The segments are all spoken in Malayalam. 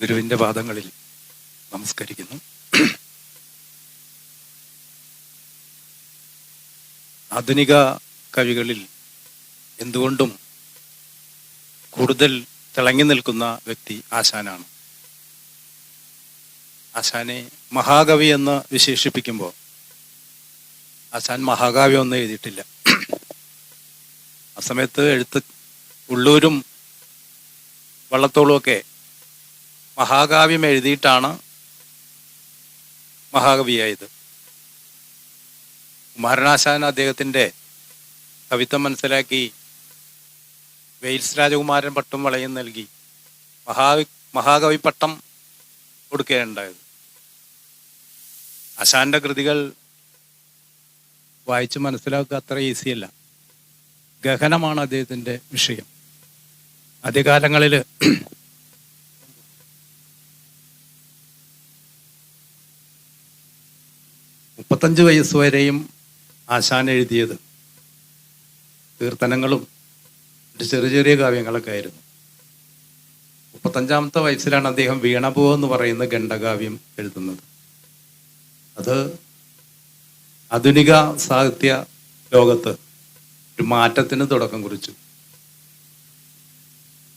ഗുരുവിന്റെ പാദങ്ങളിൽ നമസ്കരിക്കുന്നു. ആധുനിക കവികളിൽ എന്തുകൊണ്ടും കൂടുതൽ തിളങ്ങി നിൽക്കുന്ന വ്യക്തി ആശാനാണ്. ആശാനെ മഹാകവി എന്ന് വിശേഷിപ്പിക്കുമ്പോൾ ആശാൻ മഹാകാവ്യം ഒന്നും എഴുതിയിട്ടില്ല. ആ സമയത്ത് എഴുത്ത് ഉള്ളൂരും വള്ളത്തോളും ഒക്കെ മഹാകാവ്യം എഴുതിയിട്ടാണ് മഹാകവിയായത്. കുമാരനാശാൻ അദ്ദേഹത്തിന്റെ കവിത്വം മനസ്സിലാക്കി വെയിൽസ് രാജകുമാരൻ പട്ടം വളയം നൽകി മഹാവി മഹാകവി പട്ടം കൊടുക്കുകയുണ്ടായത്. ആശാന്റെ കൃതികൾ വായിച്ച് മനസ്സിലാക്കുക അത്ര ഈസിയല്ല. ഗഹനമാണ് അദ്ദേഹത്തിന്റെ വിഷയം. ആദ്യകാലങ്ങളിൽ മുപ്പത്തഞ്ച് വയസ്സ് വരെയും ആശാൻ എഴുതിയത് കീർത്തനങ്ങളും ചെറിയ ചെറിയ കാവ്യങ്ങളൊക്കെ ആയിരുന്നു. മുപ്പത്തഞ്ചാമത്തെ വയസ്സിലാണ് അദ്ദേഹം വീണപൂ എന്ന് പറയുന്ന ഖണ്ഡകാവ്യം എഴുതുന്നത്. അത് ആധുനിക സാഹിത്യ ലോകത്ത് ഒരു മാറ്റത്തിന് തുടക്കം കുറിച്ചു.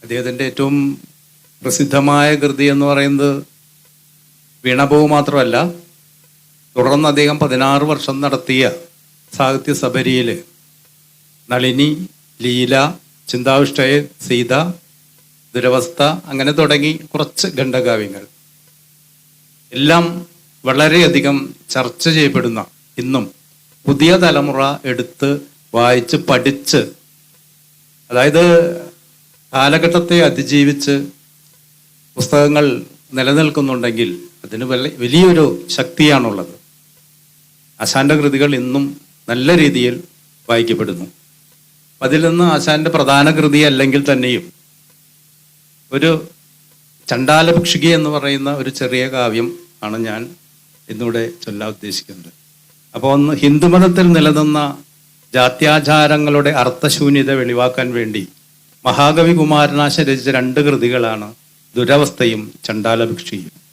അദ്ദേഹത്തിന്റെ ഏറ്റവും പ്രസിദ്ധമായ കൃതി എന്ന് പറയുന്നത് വീണപൂ മാത്രമല്ല തുടർന്ന് അദ്ദേഹം പതിനാറ് വർഷം നടത്തിയ സാഹിത്യ സബരിയിൽ നളിനി ലീല ചിന്താവിഷ്ടയ സീത ദുരവസ്ഥ അങ്ങനെ തുടങ്ങി കുറച്ച് ഖണ്ഡകാവ്യങ്ങൾ. എല്ലാം വളരെയധികം ചർച്ച ചെയ്യപ്പെടുന്ന ഇന്നും പുതിയ തലമുറ എടുത്ത് വായിച്ച് പഠിച്ച് അതായത് കാലഘട്ടത്തെ അതിജീവിച്ച് പുസ്തകങ്ങൾ നിലനിൽക്കുന്നുണ്ടെങ്കിൽ അതിന് വലിയ വലിയൊരു ശക്തിയാണുള്ളത്. ആശാന്റെ കൃതികൾ ഇന്നും നല്ല രീതിയിൽ വായിക്കപ്പെടുന്നു. അതിൽ നിന്ന് ആശാന്റെ പ്രധാന കൃതി അല്ലെങ്കിൽ തന്നെയും ഒരു ചണ്ടാലഭിക്ഷുകി എന്ന് പറയുന്ന ഒരു ചെറിയ കാവ്യം ആണ് ഞാൻ ഇന്നിവിടെ ചൊല്ലാൻ ഉദ്ദേശിക്കുന്നത്. അപ്പോൾ ഒന്ന് ഹിന്ദുമതത്തിൽ നിലനിന്ന ജാത്യാചാരങ്ങളുടെ അർത്ഥശൂന്യത വെളിവാക്കാൻ വേണ്ടി മഹാകവി കുമാരനാശ രചിച്ച രണ്ട് കൃതികളാണ് ദുരവസ്ഥയും ചണ്ടാലഭിക്ഷയും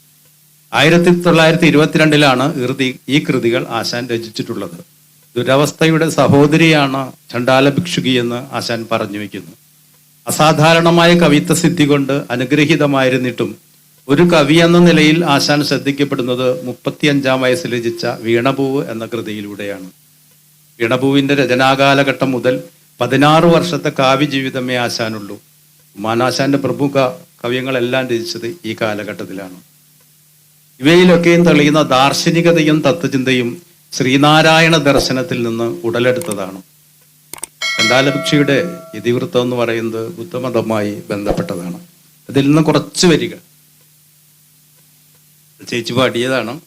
ആയിരത്തി തൊള്ളായിരത്തി ഇരുപത്തിരണ്ടിലാണ് ഇറുതി ഈ കൃതികൾ ആശാൻ രചിച്ചിട്ടുള്ളത്. ദുരവസ്ഥയുടെ സഹോദരിയാണ് ചണ്ടാല ഭിക്ഷുകി എന്ന് ആശാൻ പറഞ്ഞു വയ്ക്കുന്നു അസാധാരണമായ കവിത്വ സിദ്ധി കൊണ്ട് അനുഗ്രഹീതമായിരുന്നിട്ടും ഒരു കവി എന്ന നിലയിൽ ആശാൻ ശ്രദ്ധിക്കപ്പെടുന്നത് മുപ്പത്തിയഞ്ചാം വയസ്സിൽ രചിച്ച വീണപൂവ് എന്ന കൃതിയിലൂടെയാണ്. വീണപൂവിന്റെ രചനാകാലഘട്ടം മുതൽ പതിനാറ് വർഷത്തെ കാവ്യ ജീവിതമേ ആശാനുള്ളൂ. ഉമാനാശാന്റെ പ്രമുഖ കവ്യങ്ങളെല്ലാം രചിച്ചത് ഈ കാലഘട്ടത്തിലാണ്. ഇവയിലൊക്കെയും തെളിയുന്ന ദാർശനികതയും തത്വചിന്തയും ശ്രീനാരായണ ദർശനത്തിൽ നിന്ന് ഉടലെടുത്തതാണ്. രണ്ടാലഭിക്ഷയുടെ ഇതിവൃത്തം എന്ന് പറയുന്നത് ബുദ്ധമതവുമായി ബന്ധപ്പെട്ടതാണ്. അതിൽ നിന്ന് കുറച്ച് വരികൾ ചേച്ചി പാടിയതാണ്.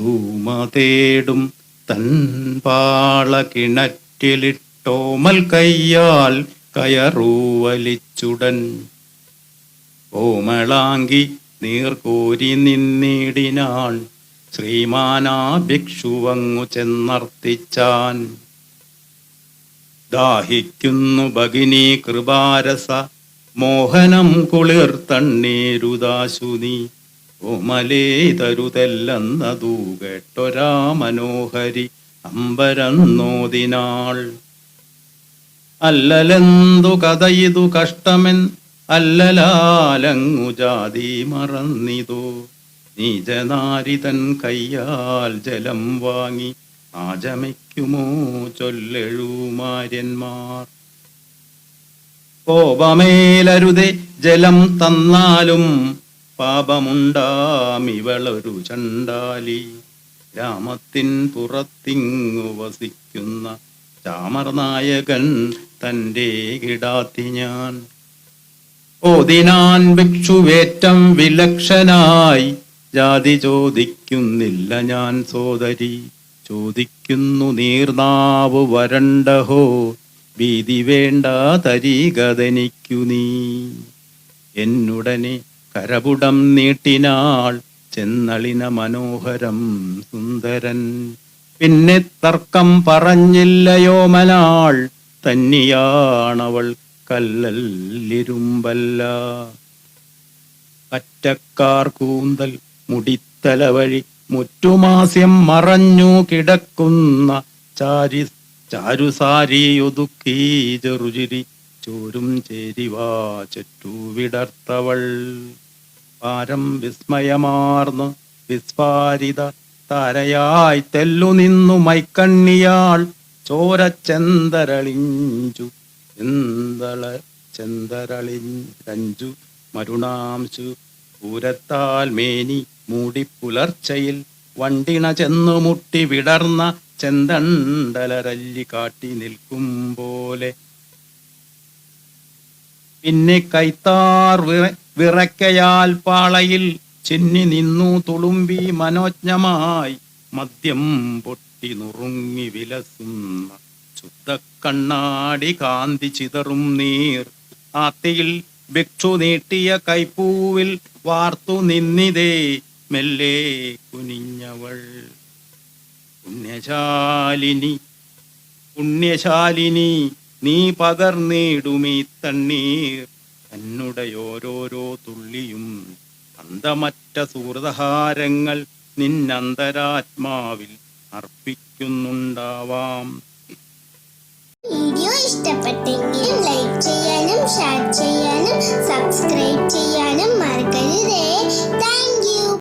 ൂമതേടും തൻപാള കിണറ്റിലിട്ടോമൽ കയ്യാൽ കയറൂവലിച്ചുടൻ ഓമളാങ്കി നീർക്കോരി നിന്നിടിനാൾ ശ്രീമാനാ ഭിക്ഷുവങ്ങു ചെന്നർത്തിച്ചാൻ. ദാഹിക്കുന്നു ഭഗിനി കൃപാരസ മോഹനം കുളിർ തണ്ണീരുദാശുനി ഓമലേ തരുതെല്ലെന്നതു കേട്ടൊരാ മനോഹരി അമ്പരന്നോതിനാൾ. അല്ലലെന്തു കഥയിതു കഷ്ടമെൻ അല്ലലാലങ്ങു ജാതി മറന്നിതോ. നീജനാരിതൻ കയ്യാൽ ജലം വാങ്ങി ആചമയ്ക്കുമോ ചൊല്ലെഴുമാര്യന്മാർ. കോപമേലരുതെ ജലം തന്നാലും പാപമുണ്ടാമിവളൊരു ചണ്ടാലി രാമത്തിൻ പുറത്തിങ്ങു വസിക്കുന്ന ചാമർനായകൻ തന്റെ കിടാത്തി ഞാൻ. ഓതിനാൻ ഭിക്ഷുവേറ്റം വിലക്ഷനായി. ജാതി ചോദിക്കുന്നില്ല ഞാൻ സോദരി. ചോദിക്കുന്നു നീർനാവ് വരണ്ടഹോ. ഭീതി വേണ്ട തരീകതനിക്കു നീ. എന്നുടനെ കരപുടം നീട്ടിനാൾ ചെന്നളിന മനോഹരം സുന്ദരൻ. പിന്നെ തർക്കം പറഞ്ഞില്ലയോ മനാൾ തന്നിയാണവൾ കല്ലല്ലിരുമ്പല്ല. കറ്റക്കാർ കൂന്തൽ മുടിത്തല വഴി മുറ്റുമാസ്യം മറഞ്ഞു കിടക്കുന്ന ചാരി ചാരുസാരി ഒതുക്കി ചെറുചിരി ചോരും ചേരിവാ ചുറ്റുവിടർത്തവൾ പാരം വിസ്മയമാർന്ന് വിസ്ഫാരിത തരയായി തെല്ലു നിന്നു മൈക്കണ്ണിയാൾ. ചോരച്ചെന്തരളിഞ്ചു ചെന്തള ചെന്തരളിഞ്ചു മരുണാംശു പൂരത്താൽ മേനി മൂടി പുലർച്ചയിൽ വണ്ടിണ ചെന്നു മുട്ടി വിടർന്ന ചെന്തണ്ടലരല്ലി കാട്ടി നിൽക്കും പോലെ. പിന്നെ കൈത്താർ വിറ വിറക്കയാൽ പാളയിൽ ചെന്നി നിന്നു തുളുമ്പി മനോജ്ഞമായി മദ്യം പൊട്ടി നുറുങ്ങി വിലസുന്ന ശുദ്ധ കണ്ണാടി കാന്തി ചിതറും നീർ. ആത്തിയിൽ ഭിക്ഷു നീട്ടിയ കൈപ്പൂവിൽ വാർത്തു നിന്നിതേ മെല്ലെ കുനിഞ്ഞവൾ. പുണ്യശാലിനി പുണ്യശാലിനി നീ പകർന്നിടുമീ തണ്ണീർ. എന്നുടെ ഓരോരോ തുള്ളിയും അന്തമറ്റ സുഹൃതഹാരങ്ങൾ നിന്നന്തരാത്മാവിൽ അർപ്പിക്കുന്നുണ്ടാവാം. ഇഷ്ടപ്പെട്ടെങ്കിൽ ലൈക്ക് ചെയ്യാനും ഷെയർ ചെയ്യാനും സബ്സ്ക്രൈബ് ചെയ്യാനും മറക്കരുതേ. താങ്ക്